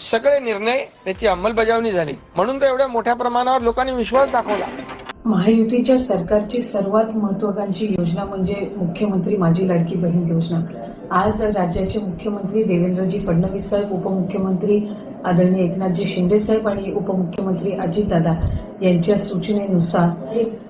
सगळे निर्णय त्याची अंमलबजावणी झाली. म्हणून तर एवढ्या मोठ्या प्रमाणावर लोकांनी विश्वास दाखवला. महायुतीच्या सरकारची सर्वात महत्वाकांक्षी योजना म्हणजे मुख्यमंत्री माझी लाडकी बहीण योजना. आज राज्याचे मुख्यमंत्री देवेंद्रजी फडणवीस साहेब उपमुख्यमंत्री आदरणीय एकनाथजी शिंदे साहेब आणि उपमुख्यमंत्री अजितदादा यांच्या सूचनेनुसार हे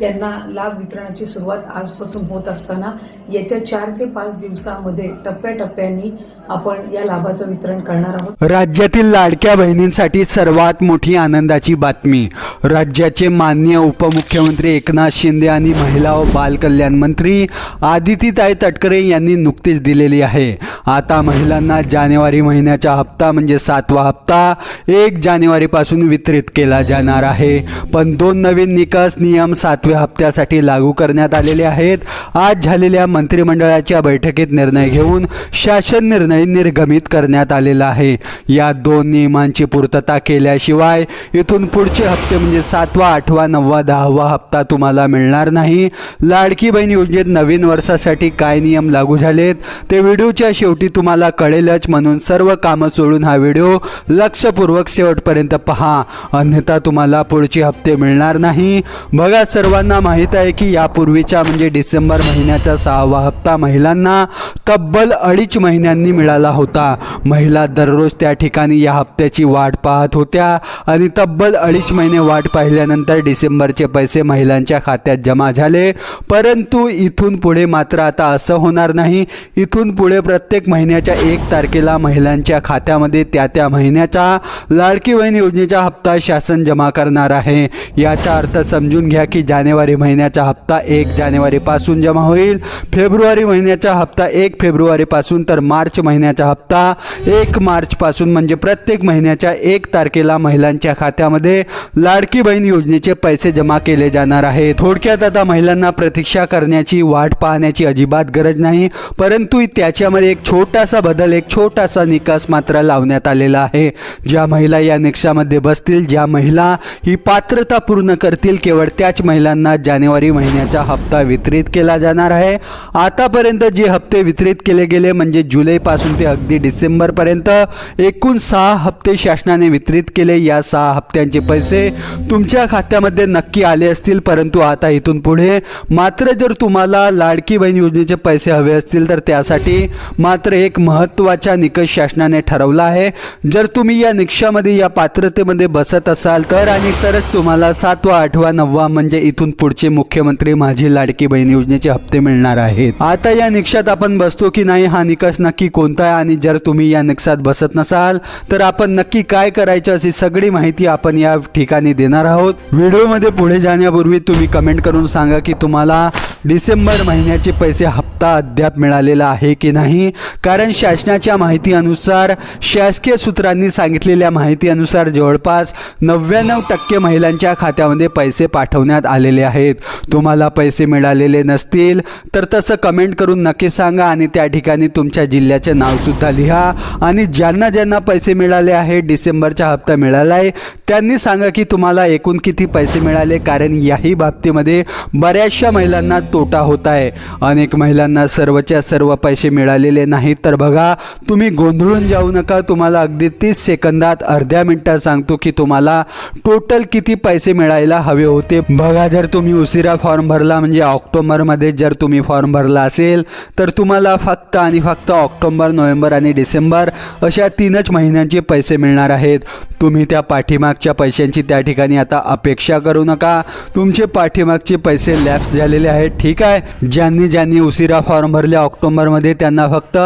त्यांना लाभ वितरणाची सुरुवात आजपासून होत असताना येत्या चार ते पाच दिवसामध्ये टप्प्याटप्प्याने आपण या लाभाचं वितरण करणार आहोत. राज्यातील लाडक्या बहिणींसाठी सर्वात मोठी आनंदाची बातमी. राज्याचे मान्य उपमुख्यमंत्री एकनाथ शिंदे आणि महिला व बालकल्याण मंत्री आदितीताई तटकरे यांनी नुकतीच दिलेली आहे. आता महिलांना जानेवारी महिन्याचा हप्ता म्हणजे सातवा हप्ता एक जानेवारीपासून वितरित केला जाणार आहे. पण दोन नवीन निकष नियम सातव्या हप्त्यासाठी लागू करण्यात आलेले आहेत. आज झालेल्या मंत्रिमंडळाच्या बैठकीत निर्णय घेऊन शासन निर्णय निर्गमित करण्यात आलेला आहे. या दोन नियमांची पूर्तता केल्याशिवाय इथून पुढचे हप्ते म्हणजे सातवा आठवा नववा दहावा हप्ता तुम्हाला मिळणार नाही. लाडकी बहीण योजनेत नवीन वर्षासाठी काय नियम लागू झालेत ते व्हिडिओच्या शेवटी तुम्हाला कळेलच. म्हणून सर्व कामं सोडून हा व्हिडिओ लक्षपूर्वक शेवटपर्यंत पहा. अन्यथा तुम्हाला पुढचे हप्ते मिळणार नाही. बघा सर्वांना माहीत आहे की यापूर्वीच्या म्हणजे डिसेंबर महिन्याचा सहावा हप्ता महिलांना तब्बल अडीच महिन्यांनी मिळाला होता. महिला दररोज त्या ठिकाणी या हप्त्याची वाट पाहत होत्या आणि तब्बल अडीच महिने वाट पाहिल्यानंतर डिसेंबरचे पैसे महिलांच्या खात्यात जमा झाले. परंतु इथून पुढे मात्र आता असं होणार नाही. इथून पुढे प्रत्येक महिन्याच्या एक तारखेला महिलांच्या खात्यामध्ये त्या त्या महिन्याचा लाडकी बहीण योजनेचा हप्ता शासन जमा करणार आहे. याचा अर्थ समजून घ्या की जानेवारी महिन्याचा हप्ता एक जानेवारीपासून जमा होईल. फेब्रुवारी महिन्याचा हप्ता एक फेब्रुवारीपासून तर मार्च महिन्याचा हप्ता एक मार्चपासून म्हणजे प्रत्येक महिन्याच्या एक तारखेला महिलांच्या खात्यामध्ये लाडकी बहीण योजनेचे पैसे जमा केले जाणार आहे थोडक्यात आता महिलांना प्रतीक्षा करण्याची वाट पाहण्याची अजिबात गरज नाही परंतु त्याच्यामध्ये एक छोटासा बदल एक छोटासा निकास मात्र लावण्यात आलेला आहे. ज्या महिला या निकषामध्ये बसतील ज्या महिला ही पात्रता पूर्ण करतील केवळ त्याच महिला महिलांना जानेवारी महिन्याचा हप्ता वितरित केला जाणार आहे. आतापर्यंत जे हप्ते वितरित केले गेले म्हणजे जुलैपासून ते अगदी डिसेंबरपर्यंत एकूण सहा हप्ते शासनाने वितरित केले. या सहा हप्त्यांचे पैसे तुमच्या खात्यामध्ये नक्की आले असतील परंतु आता इथून पुढे मात्र जर तुम्हाला लाडकी बहीण योजनेचे पैसे हवे असतील तर त्यासाठी मात्र एक महत्त्वाचा निकष शासनाने ठरवला आहे. जर तुम्ही या निकषामध्ये या पात्रतेमध्ये बसत असाल तर आणि तरच तुम्हाला सातवा आठवा नववा म्हणजे इथून इथून पुढचे मुख्यमंत्री माझी लाडकी बहीण योजनेचे हप्ते मिळणार आहेत. आता या निकषात आपण बसतो की नाही हा निकष नक्की कोणता आहे? आणि जर तुम्ही या निकषात बसत नसाल तर आपण नक्की काय करायचं अशी सगळी माहिती आपण या ठिकाणी देणार आहोत. व्हिडिओमध्ये पुढे जाण्यापूर्वी तुम्ही कमेंट करून सांगा की तुम्हाला डिसेंबर महिन्याचे पैसे हप्ता अद्याप मिळालेला आहे की नाही? कारण शासनाच्या माहितीनुसार शासकीय सूत्रांनी सांगितलेल्या माहितीनुसार जवळपास नव्याण्णव टक्के महिलांच्या खात्यामध्ये पैसे पाठवण्यात आलेले आहेत. तुम्हाला पैसे मिळालेले नसतील तर तसं कमेंट करून नक्की सांगा आणि त्या ठिकाणी तुमच्या जिल्ह्याचे नावसुद्धा लिहा. आणि ज्यांना ज्यांना पैसे मिळाले आहे डिसेंबरचा हप्ता मिळाला आहे त्यांनी सांगा की तुम्हाला एकूण किती पैसे मिळाले कारण याही बाबतीमध्ये बऱ्याचशा महिलांना तोटा होत आहे. अनेक महिलांना सर्वच्या सर्व पैसे मिळालेले नाहीत. तर बघा तुम्ही गोंधळून जाऊ नका. तुम्हाला अगदी तीस सेकंदात अर्ध्या मिनिटात सांगतो की तुम्हाला टोटल किती पैसे मिळायला हवे होते. बघा जर तुम्ही उशिरा फॉर्म भरला म्हणजे ऑक्टोबरमध्ये जर तुम्ही फॉर्म भरला असेल तर तुम्हाला फक्त आणि फक्त ऑक्टोबर नोव्हेंबर आणि डिसेंबर अशा तीनच महिन्यांचे पैसे मिळणार आहेत. तुम्ही त्या पाठीमागच्या पैशांची त्या ठिकाणी आता अपेक्षा करू नका. तुमचे पाठीमागचे पैसे लॅप्स झालेले आहेत. ठीक आहे. ज्यांनी ज्यांनी उशिरा फॉर्म भरले ऑक्टोबरमध्ये त्यांना फक्त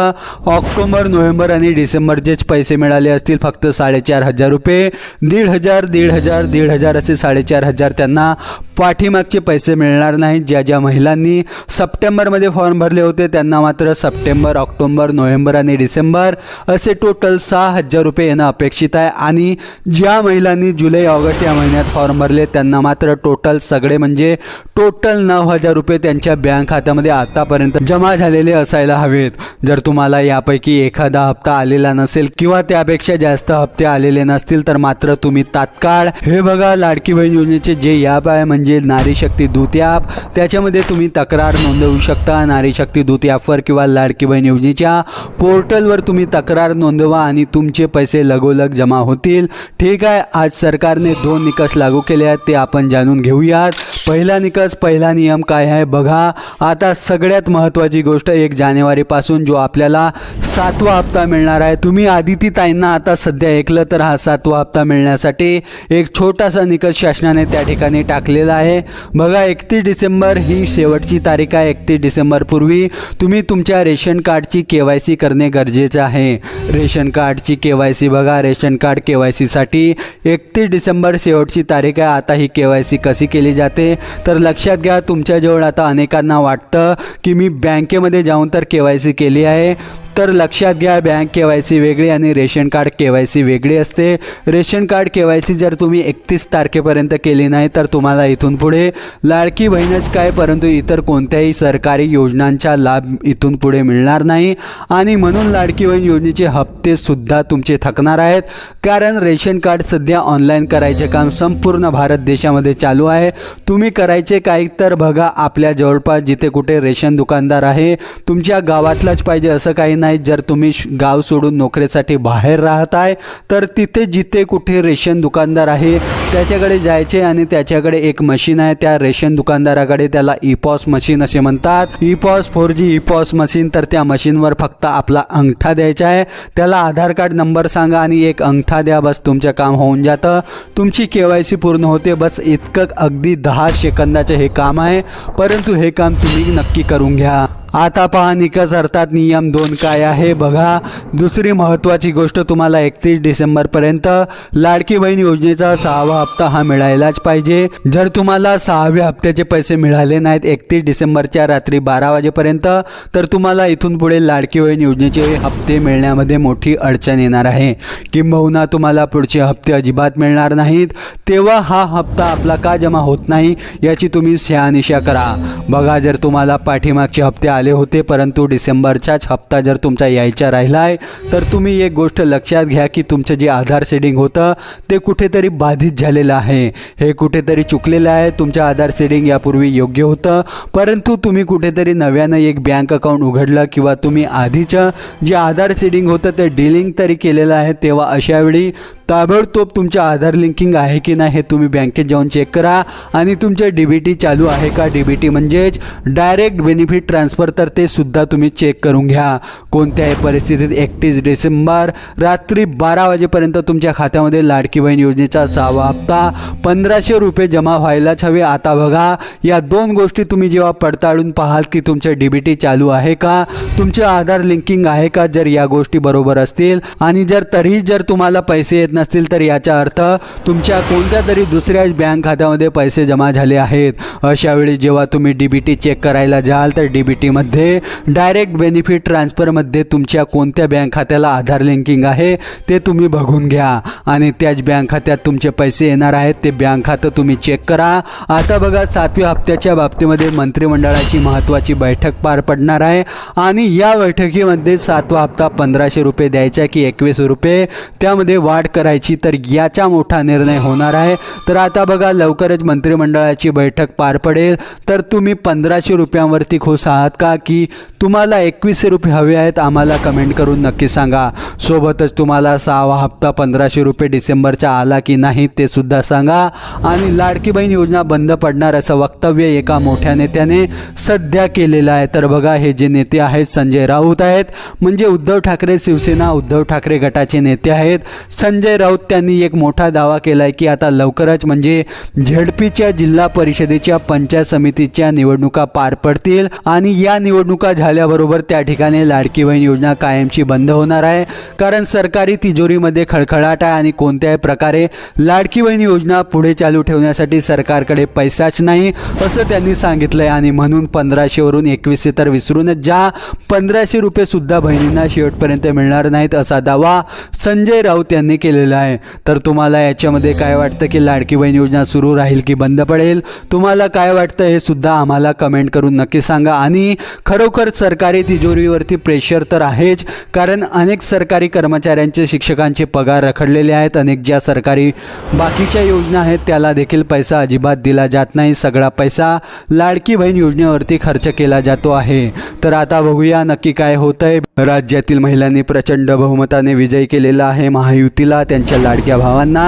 ऑक्टोबर नोव्हेंबर आणि डिसेंबरचेच पैसे मिळाले असतील फक्त साडेचार हजार रुपये. दीड हजार दीड हजार दीड हजार असे साडेचार हजार त्यांना पाठीमागचे पैसे मिळणार नाहीत ज्या ज्या महिलांनी सप्टेंबरमध्ये फॉर्म भरले होते त्यांना मात्र सप्टेंबर ऑक्टोबर नोव्हेंबर आणि डिसेंबर असे टोटल सहा हजार रुपये येणं अपेक्षित आहे. आणि ज्या महिलांनी जुलै ऑगस्ट या महिन्यात फॉर्म भरले त्यांना मात्र टोटल सगळे म्हणजे टोटल नऊ हजार रुपये त्यांच्या बँक खात्यामध्ये आतापर्यंत जमा झालेले असायला हवेत. जर तुम्हाला यापैकी एखादा हप्ता आलेला नसेल किंवा त्यापेक्षा जास्त हप्ते आलेले नसतील तर मात्र तुम्ही तात्काळ हे बघा लाडकी बहीण योजनेचे जे ॲप आहे म्हणजे नारी शक्ती दूत ॲप त्याच्यामध्ये तुम्ही तक्रार नोंदवू शकता. नारी शक्ती दूत ॲपवर किंवा लाडकी बहीण योजनेच्या पोर्टलवर तुम्ही तक्रार नोंदवा आणि तुमचे पैसे लगोलग जमा होतील. ठीक आहे आज सरकारने दोन निकष लागू केले आहेत ते आपण जाणून घेऊयात. पहिला निकष पहिला नियम काय आहे? बघा. आता सगळ्यात महत्त्वाची गोष्ट एक जानेवारीपासून जो आपल्याला सातवा हप्ता मिळणार आहे. तुम्ही आदिती ताईंना आता सध्या ऐकलं तर हा सातवा हप्ता मिळण्यासाठी एक छोटासा निकष शासनाने त्या ठिकाणी टाकलेला आहे. बघा एकतीस डिसेंबर ही शेवटची तारीख आहे. एकतीस डिसेंबरपूर्वी तुम्ही तुमच्या रेशन कार्डची के वाय सी करणे गरजेचं आहे. रेशन कार्डची के वाय सी बघा. रेशन कार्ड के वाय सीसाठी एकतीस डिसेंबर शेवटची तारीख आहे. आता ही के वाय सी कशी केली जाते? तर लक्षात घ्या तुमच्याजवळ आता अनेकांना वाटतं की मी बँकेमध्ये जाऊन तर के वाय सी केली आहे. तर लक्षात घ्या बँक के वाय सी वेगळी आणि ration card K Y C वेगळी असते. Ration card K Y C जर तुम्ही एकतीस तारखेपर्यंत केली नाही तर तुम्हाला इथून पुढे लाडकी बहीणच काय परंतु इतर कोणत्याही सरकारी योजनांचा लाभ इथून पुढे मिळणार नाही. आणि म्हणून लाडकी बहीण योजनेचे हप्ते सुद्धा तुमचे थकणार आहेत. कारण रेशन कार्ड सध्या ऑनलाईन करायचे काम संपूर्ण भारत देशामध्ये चालू आहे. तुम्ही करायचे काही तर बघा आपल्या जवळपास जिथे कुठे रेशन दुकानदार आहे तुमच्या गावातलाच पाहिजे असं काही नाही जर तुम्ही श- गाव सोडून नोकरीसाठी बाहेर राहत आहे तर तिथे जिथे कुठे रेशन दुकानदार आहे त्याच्याकडे जायचे आणि त्याच्याकडे एक मशीन आहे. त्या रेशन दुकानदाराकडे त्याला इपॉस मशीन असे म्हणतात. इपॉस फोर जी इपॉस मशीन तर त्या मशीनवर फक्त आपला अंगठा द्यायचा आहे. त्याला आधार कार्ड नंबर सांगा आणि एक अंगठा द्या. बस तुमचं काम होऊन जातं. तुमची के वाय सी पूर्ण होते. बस इतकं अगदी दहा सेकंदाचं हे काम आहे. परंतु हे काम तुम्ही नक्की करून घ्या. आता पहा निकष अर्थात नियम दोन काय आहे. बघा दुसरी महत्त्वाची गोष्ट तुम्हाला एकतीस डिसेंबरपर्यंत लाडकी बहीण योजनेचा सहावा हप्ता हा मिळायलाच पाहिजे. जर तुम्हाला सहाव्या हप्त्याचे पैसे मिळाले नाहीत एकतीस डिसेंबरच्या रात्री बारा वाजेपर्यंत तर तुम्हाला इथून पुढे लाडकी बहीण योजनेचे हप्ते मिळण्यामध्ये मोठी अडचण येणार आहे. किंबहुना तुम्हाला पुढचे हप्ते अजिबात मिळणार नाहीत. तेव्हा हा हप्ता आपला का जमा होत नाही याची तुम्ही शहानिशा करा. बघा जर तुम्हाला पाठीमागचे हप्ते आले होते परंतु डिसेंबरचाच हप्ता जर तुमचा यायचा राहिला आहे तर तुम्ही एक गोष्ट लक्षात घ्या की तुमचं जे आधार सेडिंग होतं ते कुठेतरी बाधित झालेलं आहे. हे कुठेतरी चुकलेलं आहे. तुमचं आधार सेडिंग यापूर्वी योग्य होतं. परंतु तुम्ही कुठेतरी नव्यानं एक बँक अकाउंट उघडलं किंवा तुम्ही आधीचं जे आधार सेडिंग होतं ते डिलिंग तरी केलेलं आहे तेव्हा अशावेळी ताबडतोब तुमच्या आधार लिंकिंग आहे की नाही हे तुम्ही बँकेत जाऊन चेक करा. आणि तुमचे डी बी टी चालू आहे का? डी बी टी म्हणजेच डायरेक्ट बेनिफिट ट्रान्सफर तर ते सुद्धा तुम्ही चेक करून घ्या. कोणत्याही परिस्थितीत एकतीस डिसेंबर रात्री बारा वाजेपर्यंत तुमच्या खात्यामध्ये लाडकी बहीण योजनेचा सहावा हप्ता पंधराशे रुपये जमा व्हायलाच हवे. आता बघा या दोन गोष्टी तुम्ही जेव्हा पडताळून पाहाल की तुमचं डी बी टी चालू आहे का? तुमचं आधार लिंकिंग आहे का? जर या गोष्टी बरोबर असतील. आणि जर तरीही जर तुम्हाला पैसे येत नसतील तर याचा अर्थ तुमच्या कोणत्या तरी दुसऱ्या बँक खात्यामध्ये पैसे जमा झाले आहेत. अशावेळी जेव्हा तुम्ही डी बी टी चेक करायला जाल तर डी बी टीमध्ये डायरेक्ट बेनिफिट ट्रान्सफरमध्ये तुमच्या कोणत्या बँक खात्याला आधार लिंकिंग आहे ते तुम्ही बघून घ्या. आणि त्याच बँक खात्यात तुमचे पैसे येणार आहेत ते बँक खातं तुम्ही चेक करा. आता बघा सातव्या हप्त्याच्या बाबतीमध्ये मंत्रिमंडळाची महत्त्वाची बैठक पार पडणार आहे. आणि या बैठकीमध्ये सातवा हप्ता पंधराशे रुपये द्यायचा की एकवीस रुपये? त्यामध्ये वाढ करा करायची तर याचा मोठा निर्णय होणार आहे. तर आता बघा लवकरच मंत्रिमंडळाची बैठक पार पडेल. तर तुम्ही पंधराशे रुपयांवरती खुश आहात का? की तुम्हाला एकवीसशे रुपये हवे आहेत आम्हाला कमेंट करून नक्की सांगा. सोबतच तुम्हाला सहावा हप्ता पंधराशे रुपये डिसेंबरचा आला की नाही ते सुद्धा सांगा. आणि लाडकी बहीण योजना बंद पडणार असं वक्तव्य एका मोठ्या नेत्याने सध्या केलेलं आहे. तर बघा हे जे नेते आहेत संजय राऊत आहेत. म्हणजे उद्धव ठाकरे शिवसेना उद्धव ठाकरे गटाचे नेते आहेत. संजय राऊत त्यांनी एक मोठा दावा केला आहे की आता लवकरच म्हणजे झेडपीच्या जिल्हा परिषदेच्या पंचायत समितीच्या निवडणुका पार पडतील आणि या निवडणुका झाल्याबरोबर त्या ठिकाणी लाडकी बहीण योजना कायमची बंद होणार आहे. कारण सरकारी तिजोरीमध्ये खळखळाट आहे आणि कोणत्याही प्रकारे लाडकी बहीण योजना पुढे चालू ठेवण्यासाठी सरकारकडे पैसाच नाही असं त्यांनी सांगितलं आहे आणि म्हणून पंधराशेवरून एकवीसशे तर विसरूनच ज्या पंधराशे रुपये सुद्धा बहिणींना शेवटपर्यंत मिळणार नाहीत असा दावा संजय राऊत यांनी केलेला आहे. तर तुम्हाला याच्यामध्ये काय वाटतं की लाडकी बहीण योजना सुरू राहील की बंद पडेल? तुम्हाला काय वाटतं हे सुद्धा आम्हाला कमेंट करून नक्की सांगा. आणि खरोखर सरकारी तिजोरीवरती प्रेशर तर आहेच कारण अनेक सरकारी कर्मचाऱ्यांचे शिक्षकांचे पगार रखडलेले आहेत. अनेक ज्या सरकारी बाकीच्या योजना आहेत त्याला देखील पैसा अजिबात दिला जात नाही. सगळा पैसा लाडकी बहीण योजनेवरती खर्च केला जातो आहे. तर आता बघूया नक्की काय होतंय. राज्यातील महिलांनी प्रचंड बहुमताने विजय केलेला आहे महायुतीला. त्यांच्या लाडक्या भावांना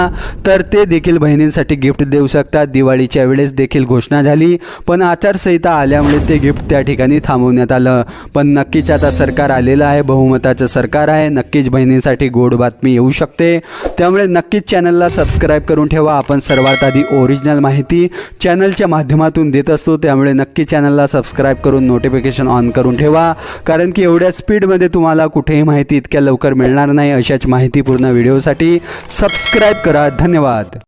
तर ते देखील बहिणींसाठी गिफ्ट देऊ शकतात. दिवाळीच्या वेळेस देखील घोषणा झाली पण आचारसंहिता आल्यामुळे ते गिफ्ट त्या ठिकाणी थांबवण्यात आलं. पण नक्कीच आता सरकार आलेलं आहे बहुमताचं सरकार आहे. नक्कीच बहिणींसाठी गोड बातमी येऊ शकते. त्यामुळे नक्कीच चॅनलला सबस्क्राईब करून ठेवा. आपण सर्वात आधी ओरिजिनल माहिती चॅनलच्या माध्यमातून देत असतो. त्यामुळे नक्की चॅनलला सबस्क्राईब करून नोटिफिकेशन ऑन करून ठेवा. कारण की एवढ्या स्पीडमध्ये तुम्हाला कुठेही माहिती इतक्या लवकर मिळणार नाही. अशाच माहितीपूर्ण व्हिडिओसाठी सबस्क्राईब करा। धन्यवाद।